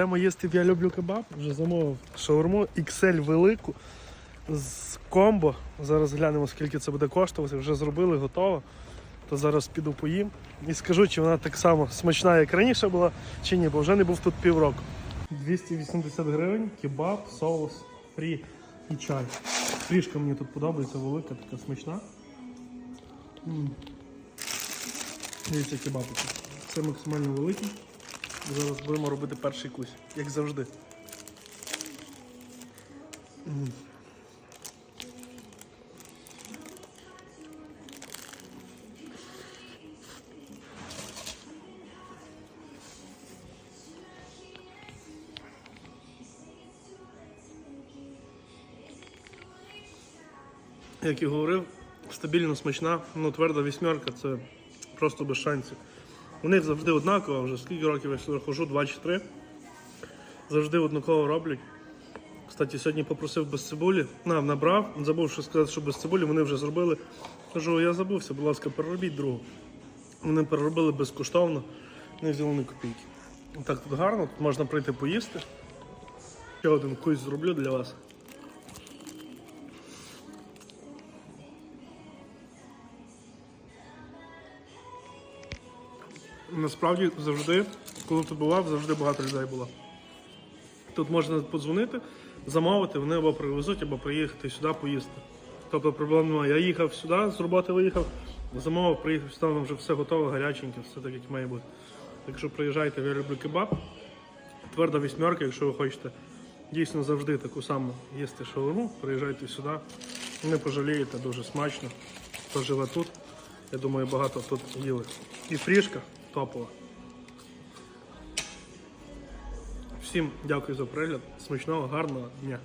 Прямо їсти я люблю кебаб, вже замовив шаурму XL велику з комбо. Зараз глянемо, скільки це буде коштувати. Вже зробили, готово. То зараз піду поїм і скажу, чи вона так само смачна, як раніше була, чи ні, бо вже не був тут півроку. 280 гривень, кебаб, соус, фрі і чай. Фрішка мені тут подобається, велика, така смачна. М. Дивіться, кебабики. Це максимально великий. Зараз будемо робити перший кусь, як завжди. Як і говорив, стабільно смачна, ну тверда вісьмерка це просто без шансів. У них завжди однаково, вже скільки років я сюди хожу, 2 чи 3. Завжди однаково роблять. Кстати, сьогодні попросив без цибулі. На, набрав, забув що сказати, що без цибулі вони вже зробили. Кажу, я забувся, будь ласка, переробіть другу. Вони переробили безкоштовно, не взяли ні копійки. Так тут гарно, тут можна прийти поїсти. Ще один кусь зроблю для вас. Насправді завжди, коли тут бував, завжди багато людей було. Тут можна подзвонити, замовити, вони або привезуть, або приїхати сюди поїсти. Тобто проблем немає. Я їхав сюди, з роботи виїхав, замовив, приїхав сюди, воно вже все готове, гаряченьке, все так, як має бути. Так що приїжджайте, я люблю кебаб. Тверда вісьмерка, якщо ви хочете дійсно завжди таку саму їсти шаурму, приїжджайте сюди. Не пожалієте, дуже смачно. Хто живе тут, я думаю, багато тут їли. І фрішка топова. Всім дякую за перегляд. Смачного, гарного дня.